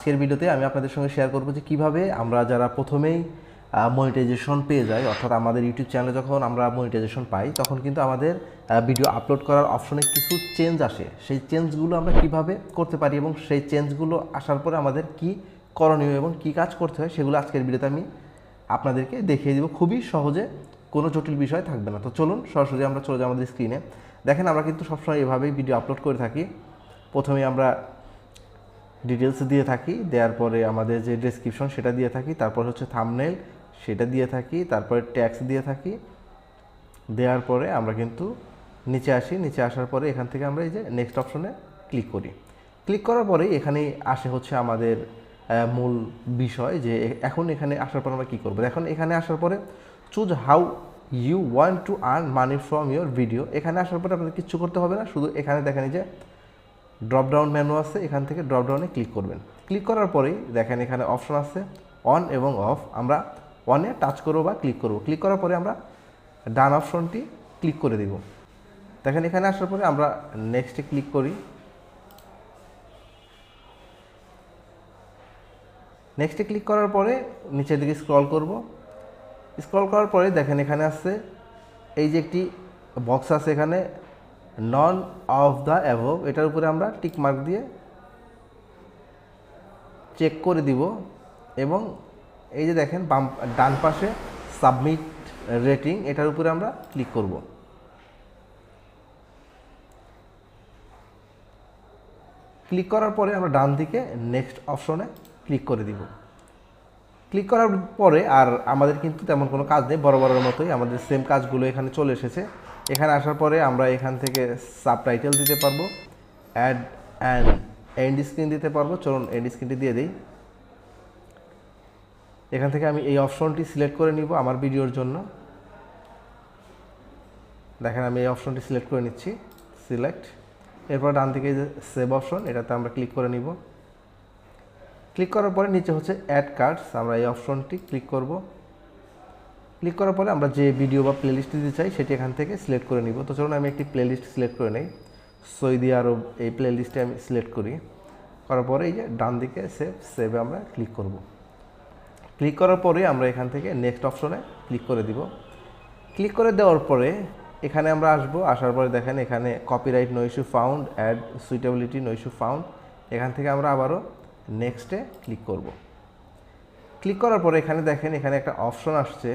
আজকের ভিডিওতে আমি আপনাদের সঙ্গে শেয়ার করব যে কীভাবে আমরা যারা প্রথমেই মনিটাইজেশন পেয়ে যাই, অর্থাৎ আমাদের ইউটিউব চ্যানেলে যখন আমরা মনিটাইজেশন পাই, তখন কিন্তু আমাদের ভিডিও আপলোড করার অপশনে কিছু চেঞ্জ আসে। সেই চেঞ্জগুলো আমরা কীভাবে করতে পারি এবং সেই চেঞ্জগুলো আসার পরে আমাদের কি করণীয় এবং কি কাজ করতে হয়, সেগুলো আজকের ভিডিওতে আমি আপনাদেরকে দেখিয়ে দিব। খুবই সহজে কোনো জটিল বিষয় থাকবে না। তো চলুন, সরাসরি আমরা চলে যাই আমাদের স্ক্রিনে দেখেন, আমরা কিন্তু সবসময় এভাবেই ভিডিও আপলোড করে থাকি। প্রথমে আমরা ডিটেলস দিয়ে থাকি, দেওয়ার পরে আমাদের যে ডেসক্রিপশন সেটা দিয়ে থাকি, তারপর হচ্ছে থামনেল সেটা দিয়ে থাকি, তারপরে ট্যাক্স দিয়ে থাকি। দেওয়ার পরে আমরা কিন্তু নিচে আসি, নিচে আসার পরে এখান থেকে আমরা এই যে নেক্সট অপশনে ক্লিক করি। ক্লিক করার পরে এখানেই আসে হচ্ছে আমাদের মূল বিষয় যে এখন এখানে আসার পর আমরা কী করব? এখন এখানে আসার পরে choose how you want to earn money from your video এখানে আসার পরে আপনাদের কিচ্ছু করতে হবে না, শুধু এখানে দেখেন যে ড্রপ ডাউন মেনু আছে, এখান থেকে ড্রপ ডাউনে ক্লিক করবেন। ক্লিক করার পরেই দেখেন এখানে অপশন আছে অন এবং অফ আমরা অনে টাচ করব বা ক্লিক করব। ক্লিক করার পরে আমরা ডান অপশনটি ক্লিক করে দিব। দেখেন এখানে আসার পরে আমরা নেক্সটে ক্লিক করি। নেক্সটে ক্লিক করার পরে নিচের দিকে স্ক্রল করব। স্ক্রল করার পরে দেখেন এখানে আছে, এই যে একটি বক্স আছে এখানে নন অফ দ্য অ্যাভব এটার উপরে আমরা টিক মার্ক দিয়ে চেক করে দিব এবং এই যে দেখেন বাম, ডান পাশে সাবমিট রেটিং এটার উপরে আমরা ক্লিক করব। ক্লিক করার পরে আমরা ডান দিকে নেক্সট অপশনে ক্লিক করে দিব। ক্লিক করার পরে আর আমাদের কিন্তু তেমন কোনো কাজ নেই বড় বড়ের মতোই আমাদের সেম কাজগুলো এখানে চলে এসেছে। এখানে আসার পরে আমরা এখান থেকে সাবটাইটেল দিতে পারব অ্যাড অ্যান্ড এন্ড স্ক্রিন দিতে পারব। চলুন এন্ড স্ক্রিনটি দিয়ে দিই। এখান থেকে আমি এই অপশনটি সিলেক্ট করে নিব আমার ভিডিওর জন্য। দেখেন আমি এই অপশনটি সিলেক্ট করে নিচ্ছি সিলেক্ট এরপর ডান থেকে যে সেভ অপশন এটাতে আমরা ক্লিক করে নিব। ক্লিক করার পরে নিচে হচ্ছে অ্যাড কার্ডস আমরা এই অপশনটি ক্লিক করব। ক্লিক করার পরে আমরা যে ভিডিও বা প্লেলিস্ট দিতে চাই, সেটি এখান থেকে সিলেক্ট করে নিব। তো চলুন আমি একটি প্লেলিস্ট সিলেক্ট করে নেই। সৌদি আরব এই প্লেলিস্টে আমি সিলেক্ট করি। করার পরে এই যে ডান দিকে সেভ সেভে আমরা ক্লিক করব। ক্লিক করার পরে আমরা এখান থেকে নেক্সট অপশনে ক্লিক করে দিব। ক্লিক করে দেওয়ার পরে এখানে আমরা আসব। আসার পরে দেখেন এখানে copyright no issue found ad suitability no issue found এখান থেকে আমরা আবারও নেক্সটে ক্লিক করব। ক্লিক করার পরে এখানে দেখেন এখানে একটা অপশন আসছে।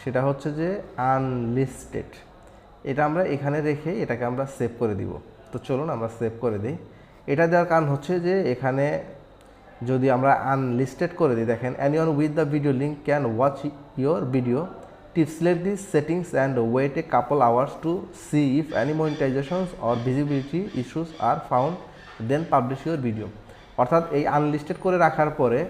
সেটা হচ্ছে যে আনলিস্টেড এটা আমরা এখানে রেখে এটাকে আমরা সেভ করে দিব। তো চলুন আমরা সেভ করে দিই। এটা দেওয়ার কারণ হচ্ছে যে এখানে যদি আমরা আনলিস্টেড করে দিই, দেখেন anyone with the video link can watch your video tip select this settings and wait a couple hours to see if any monetizations or visibility issues are found then publish your video অর্থাৎ এই unlisted করে রাখার পরে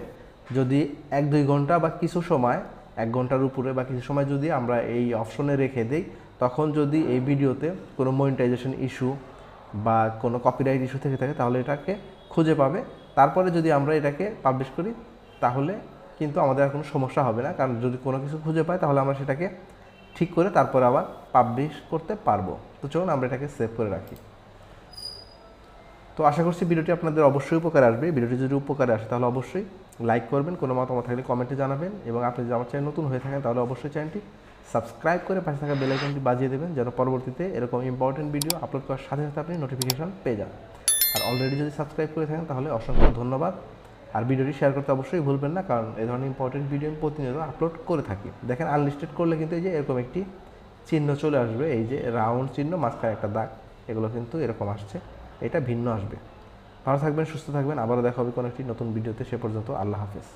যদি এক দুই ঘণ্টা বা কিছু সময় এক ঘণ্টার উপরে বা কিছু সময় যদি আমরা এই অপশনে রেখে দিই, তখন যদি এই ভিডিওতে কোনো মনিটাইজেশন ইস্যু বা কোনো কপিরাইট ইস্যু থেকে থাকে, তাহলে এটাকে খুঁজে পাবে। তারপরে যদি আমরা এটাকে পাবলিশ করি, তাহলে কিন্তু আমাদের আর কোনো সমস্যা হবে না। কারণ যদি কোনো কিছু খুঁজে পাই, তাহলে আমরা সেটাকে ঠিক করে তারপরে আবার পাবলিশ করতে পারব। তো চলুন আমরা এটাকে সেভ করে রাখি। তো আশা করছি ভিডিওটি আপনাদের অবশ্যই উপকারে আসবে। ভিডিওটি যদি উপকারে আসে, তাহলে অবশ্যই লাইক করবেন, কোনো মতামত থাকলে কমেন্টে জানাবেন এবং আপনি যদি আমার চ্যানেল নতুন হয়ে থাকেন তাহলে অবশ্যই চ্যানেলটি সাবস্ক্রাইব করে পাশে থাকা বেল আইকনটি বাজিয়ে দেবেন যেন পরবর্তীতে এরকম ইম্পর্টেন্ট ভিডিও আপলোড করার সাথে সাথে আপনি নোটিফিকেশন পেয়ে যান। আর অলরেডি যদি সাবস্ক্রাইব করে থাকেন তাহলে অসংখ্য ধন্যবাদ। আর ভিডিওটি শেয়ার করতে অবশ্যই ভুলবেন না, কারণ এই ধরনের ইম্পর্টেন্ট ভিডিও আমি প্রতিনিয়ত আপলোড করে থাকি। দেখেন আনলিস্টেড করলে কিন্তু এই যে এরকম একটি চিহ্ন চলে আসবে, এই যে রাউন্ড চিহ্ন, মাঝখানে একটা দাগ, এগুলো কিন্তু এরকম আসছে, এটা ভিন্ন আসবে। ভালো থাকবেন, সুস্থ থাকবেন। আবারও দেখা হবে কোনো একটি নতুন ভিডিওতে। সে পর্যন্ত আল্লাহ হাফেজ।